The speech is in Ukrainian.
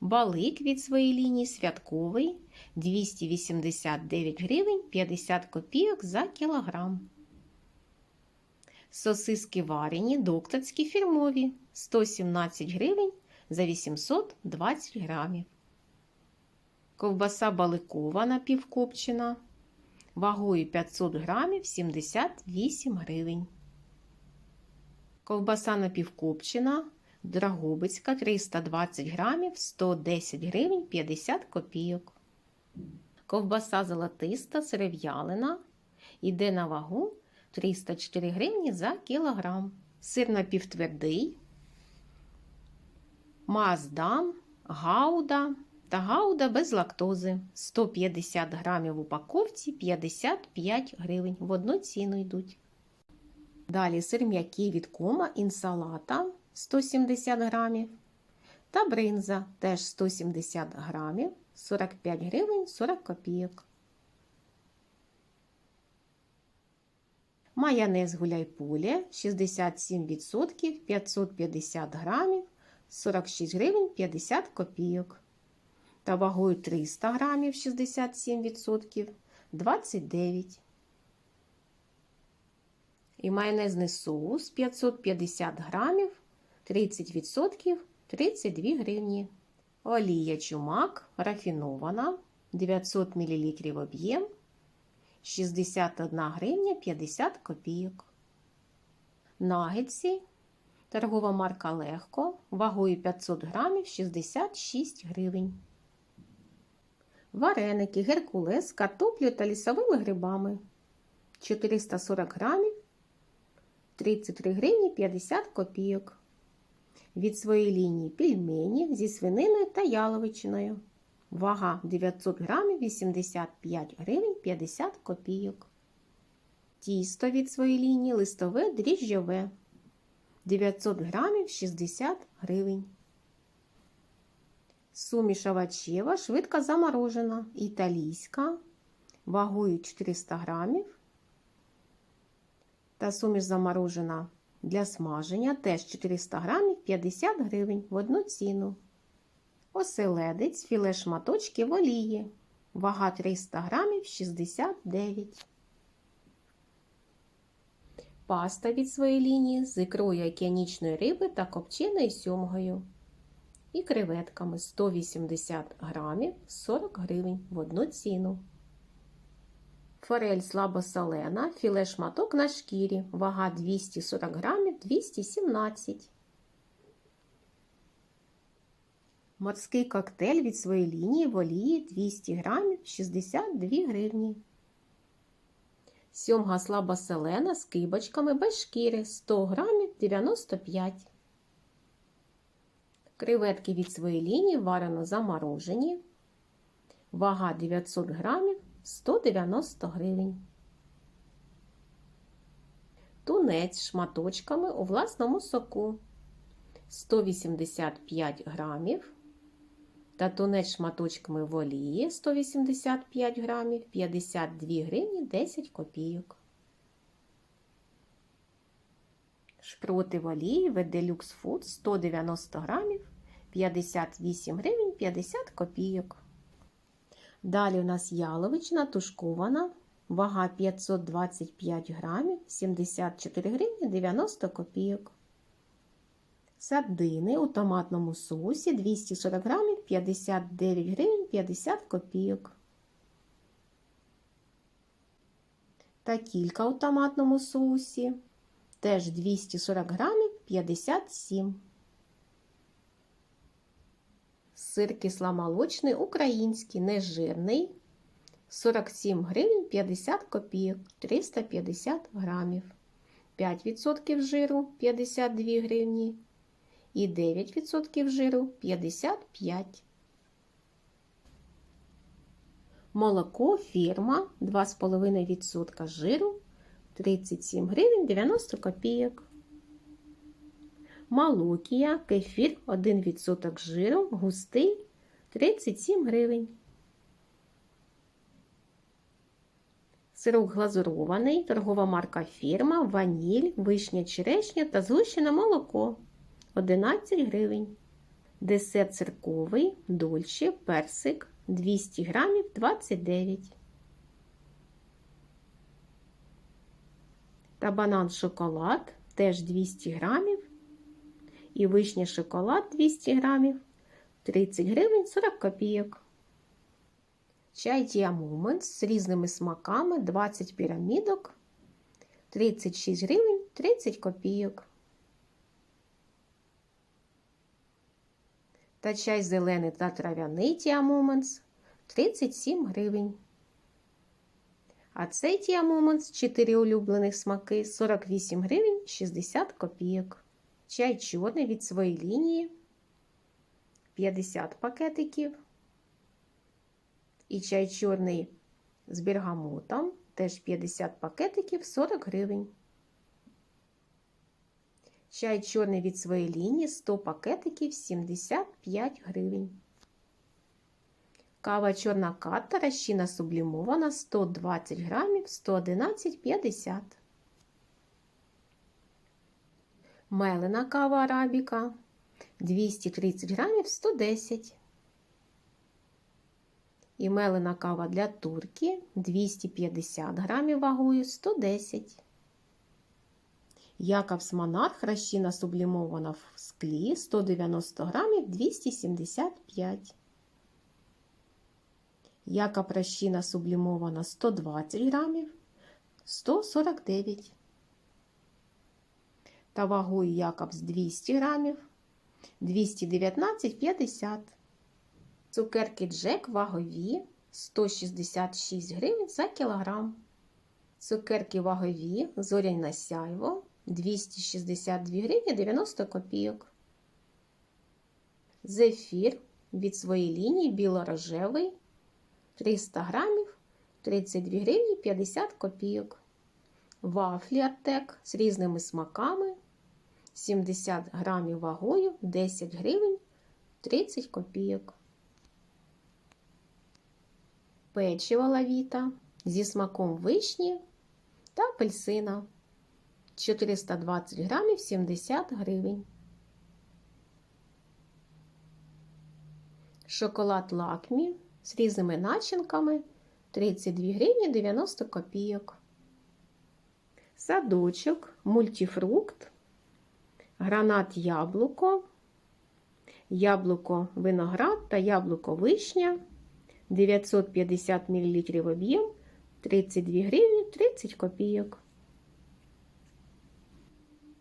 Балик від своєї лінії святковий 289 гривень 50 копійок за кілограм. Сосиски варені, докторські фірмові 117 гривень за 820 грамів. Ковбаса баликова напівкопчена вагою 500 грамів 78 гривень. Ковбаса напівкопчена Драгобицька 320 грамів 110 гривень 50 копійок. Ковбаса золотиста сиров'ялина йде на вагу 304 гривні за кілограм. Сир напівтвердий, маздам, гауда та гауда без лактози 150 грамів в упаковці 55 гривень. В одну ціну йдуть. Далі сир м'який від кома інсалата 170 грамів. Та бринза теж 170 грамів 45 гривень 40 копійок. Майонез гуляй-поле 67% 550 грамів 46 гривень 50 копійок. Та вагою 300 грамів 67% 29. І майонезний соус 550 грамів 30% 32 гривні. Олія чумак рафінована 900 мл об'єм 61 гривня 50 копійок. Нагетсі торгова марка Легко вагою 500 грамів 66 гривень. Вареники Геркулес з картоплею та лісовими грибами 440 грамів 33 гривні 50 копійок. Від своєї лінії пельмені зі свининою та яловичиною. Вага 900 грамів 85 гривень 50 копійок. Тісто від своєї лінії листове дріжджове 900 грамів 60 гривень. Суміш овочева швидко заморожена, італійська, вагою 400 грамів. Та суміш заморожена для смаження теж 400 грамів 50 гривень в одну ціну. Оселедець філе шматочки в олії. Вага 300 грамів 69. Паста від своєї лінії з ікрою океанічної риби та копченою сьомгою. І креветками 180 грамів 40 гривень в одну ціну. Форель слабосолена, філе шматок на шкірі, вага 240 грамів 217. Морський коктейль від своєї лінії в олії 200 грамів 62 гривні. Сьомга слабосолена з кибочками без шкіри 100 грамів 95. Креветки від своєї лінії варено заморожені. Вага 900 грамів 190 гривень. Тунець шматочками у власному соку 185 грамів. Та тунець шматочками в олії 185 грамів 52 гривні 10 копійок. Шпроти в олії Веделюкс Фуд 190 грамів 58 гривень 50 копійок. Далі у нас яловичина тушкована, вага 525 грамів, 74 гривні 90 копійок. Сардини у томатному соусі 240 грамів, 59 гривень 50 копійок. Та кілька у томатному соусі теж 240 грамів 57 Сир кисломолочний український, нежирний 47 гривень 50 копійок 350 грамів. 5% жиру 52 гривні і 9% жиру 55. Молоко фірма 2,5% жиру 37 гривень 90 копійок. Малокія, кефір 1% жиру, густий 37 гривень. Сирок глазурований, торгова марка фірма, ваніль, вишня черешня та згущене молоко 11 гривень. Десерт цирковий, дольче, персик 200 грамів 29. Та банан шоколад теж 200 грамів. І вишня шоколад 200 грамів 30 гривень 40 копійок. Чай Moments з різними смаками 20 пірамідок 36 гривень 30 копійок. Та чай зелений та трав'яний Moments 37 гривень. А цей Moments 4 улюблених смаки 48 гривень 60 копійок. Чай чорний від своєї лінії 50 пакетиків. І чай чорний з бергамотом теж 50 пакетиків 40 гривень. Чай чорний від своєї лінії 100 пакетиків 75 гривень. Кава чорна катта розчина сублімована 120 грамів 111,50. Мелена кава арабіка 230 грамів 110. І мелена кава для турки 250 грамів вагою 110. Якобс Монарх розчина сублімована в склі 190 грамів 275. Якоб розчина сублімована 120 грамів 149. Та вагою Якобс 200 грамів 219,50. Цукерки Джек вагові 166 гривень за кілограм. Цукерки вагові зоряне сяйво 262 гривні 90 копійок. Зефір від своєї лінії біло-рожевий 300 грамів 32 гривні 50 копійок. Вафлі Артек з різними смаками 70 грамів вагою 10 гривень 30 копійок. Печиво лавіта зі смаком вишні та апельсина 420 грамів 70 гривень. Шоколад лакмі з різними начинками 32 гривні 90 копійок. Садочок, мультифрукт, гранат яблуко, яблуко виноград та яблуко вишня 950 мл об'єм 32 гривні 30 копійок.